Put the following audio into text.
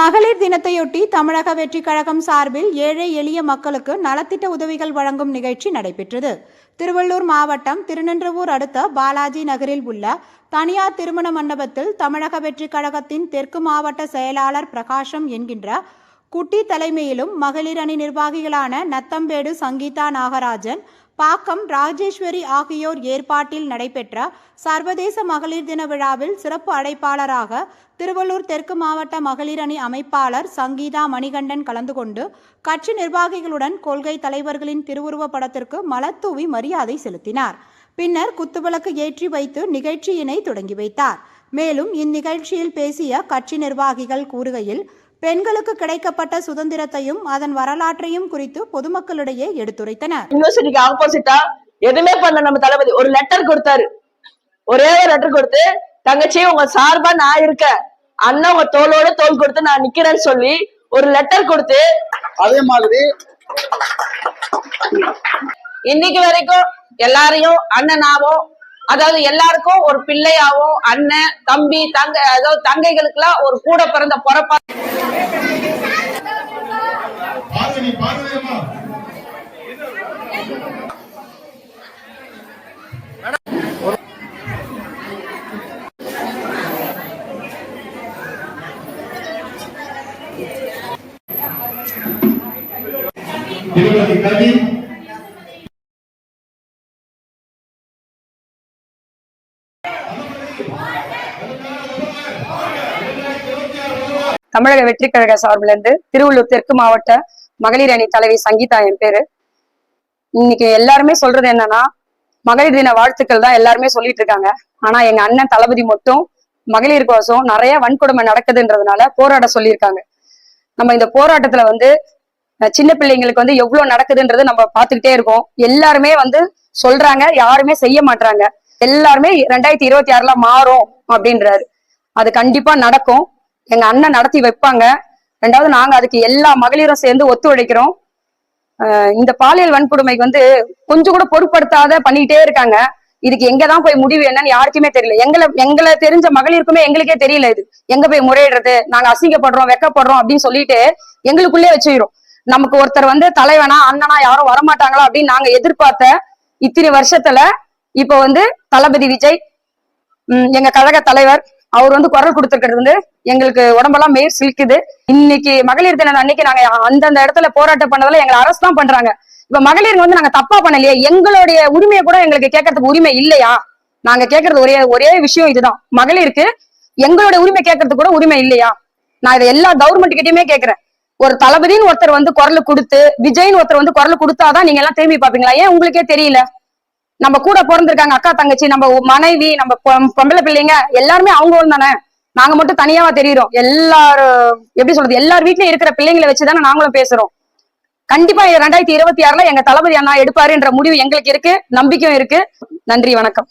மகளிர் தினத்தையொட்டி தமிழக வெற்றிக் கழகம் சார்பில் ஏழை எளிய மக்களுக்கு நலத்திட்ட உதவிகள் வழங்கும் நிகழ்ச்சி நடைபெற்றது. திருவள்ளூர் மாவட்டம் திருநின்றவூர் அடுத்த பாலாஜி நகரில் உள்ள தனியார் திருமண மண்டபத்தில் தமிழக வெற்றிக் கழகத்தின் தெற்கு மாவட்ட செயலாளர் பிரகாஷம் என்கின்ற குட்டி தலைமையிலும் மகளிர் அணி நிர்வாகிகளான நத்தம்பேடு சங்கீதா நாகராஜன் பாக்கம் ராஜேஸ்வரி ஆகியோர் ஏற்பாட்டில் நடைபெற்ற சர்வதேச மகளிர் தின விழாவில் சிறப்பு அழைப்பாளராக திருவள்ளூர் தெற்கு மாவட்ட மகளிர் அணி அமைப்பாளர் சங்கீதா மணிகண்டன் கலந்து கொண்டு கட்சி நிர்வாகிகளுடன் கொள்கை தலைவர்களின் திருவுருவப் படத்திற்கு மலத்தூவி மரியாதை செலுத்தினார். பின்னர் குத்துவிளக்கு ஏற்றி வைத்து நிகழ்ச்சியினை தொடங்கி வைத்தார். மேலும் இந்நிகழ்ச்சியில் பேசிய கட்சி நிர்வாகிகள் கூறுகையில் பெண்களுக்கு கிடைக்கப்பட்ட சுதந்திரத்தையும் அதன் வரலாற்றையும் குறித்து பொதுமக்களிடையே எடுத்துரைத்தனர். யூனிவர்சிட்டிக்கு ஆப்போசிட்டா எதுவுமே பண்ண நம்ம தளபதி ஒரு லெட்டர் கொடுத்தாரு. ஒரே ஒரு லெட்டர் கொடுத்து தங்கச்சி உங்க சார்பா நான் இருக்கேன். அண்ணன் உங்க தோளோட தோல் கொடுத்து நான் நிக்கிறேன்னு சொல்லி ஒரு லெட்டர் கொடுத்து அதே மாதிரி இன்னைக்கு வரைக்கும் எல்லாரையும் அண்ணனாவும் அதாவது எல்லாருக்கும் ஒரு பிள்ளையாவும் அண்ணன் தம்பி தங்க அதாவது தங்கைகளுக்கெல்லாம் ஒரு கூட பிறந்த பொறப்பா பார்வதி தமிழக வெற்றி கழக சார்பில் திருவள்ளூர் தெற்கு மாவட்ட மகளிர் அணி தலைவி சங்கீதா என் பேரு. இன்னைக்கு எல்லாருமே சொல்றது என்னன்னா மகளிர் தின வாழ்த்துக்கள் தான் எல்லாருமே சொல்லிட்டு இருக்காங்க. ஆனா எங்க அண்ணன் தளபதி மட்டும் மகளிர் கோசம் நிறைய வன்கொடுமை நடக்குதுன்றதுனால போராட சொல்லியிருக்காங்க. நம்ம இந்த போராட்டத்துல வந்து சின்ன பிள்ளைங்களுக்கு வந்து எவ்வளவு நடக்குதுன்றது நம்ம பாத்துக்கிட்டே இருக்கோம். எல்லாருமே வந்து சொல்றாங்க யாருமே செய்ய மாட்டாங்க எல்லாருமே ரெண்டாயிரத்தி இருபத்தி ஆறுல மாறும் அப்படின்றாரு. அது கண்டிப்பா நடக்கும். எங்க அண்ணன் நடத்தி வைப்பாங்க. ரெண்டாவது நாங்க அதுக்கு எல்லா மகளிரும் சேர்ந்து ஒத்துழைக்கிறோம். இந்த பாலியல் வன்கொடுமைக்கு வந்து கொஞ்சம் கூட பொருட்படுத்தாத பண்ணிக்கிட்டே இருக்காங்க. இதுக்கு எங்கதான் போய் முடிவு என்னன்னு யாருக்குமே தெரியல. எங்களை எங்களை தெரிஞ்ச மகளிருக்குமே எங்களுக்கே தெரியல இது. எங்க போய் முறையிடுறது? நாங்க அசிங்கப்படுறோம் வெக்கப்படுறோம் அப்படின்னு சொல்லிட்டு எங்களுக்குள்ளே வச்சுக்கிறோம். நமக்கு ஒருத்தர் வந்து தலைவனா அண்ணனா யாரும் வரமாட்டாங்களா அப்படின்னு நாங்க எதிர்பார்த்த இத்தனை வருஷத்துல இப்போ வந்து தளபதி விஜய் எங்க கழக தலைவர் அவர் வந்து குரல் கொடுத்துருக்கிறது வந்து எங்களுக்கு உடம்பெல்லாம் மேற் சிலிக்குது. இன்னைக்கு மகளிர் தினம் அன்னைக்கு நாங்க அந்தந்த இடத்துல போராட்டம் பண்ணதுல எங்களை அரசு தான் பண்றாங்க. இப்ப மகளிர் வந்து நாங்க தப்பா பண்ணலையே எங்களுடைய உரிமையை கூட எங்களுக்கு கேட்கறதுக்கு உரிமை இல்லையா? நாங்க கேட்கறது ஒரே ஒரே விஷயம் இதுதான். மகளிருக்கு எங்களுடைய உரிமை கேட்கறதுக்கு கூட உரிமை இல்லையா? நான் இதை எல்லா கவர்மெண்ட் கிட்டயுமே கேட்கிறேன். ஒரு தளபதின்னு ஒருத்தர் வந்து குரல் கொடுத்து விஜய்னு ஒருத்தர் வந்து குரல் கொடுத்தாதான் நீங்க எல்லாம் திரும்பி பாப்பீங்களா ஏன் உங்களுக்கே தெரியல? நம்ம கூட பிறந்திருக்காங்க அக்கா தங்கச்சி நம்ம மனைவி நம்ம பொ- பொம்பளை பிள்ளைங்க எல்லாருமே அவங்க தானே. நாங்க மட்டும் தனியாவா தெரியுறோம். எல்லாரும் எப்படி சொல்றது எல்லார் வீட்லயும் இருக்கிற பிள்ளைங்களை வச்சுதானே நாங்களும் பேசுறோம். கண்டிப்பா ரெண்டாயிரத்தி இருபத்தி ஆறுல எங்க தளபதி அண்ணா எடுப்பாருன்ற முடிவு எங்களுக்கு இருக்கு நம்பிக்கையும் இருக்கு. நன்றி வணக்கம்.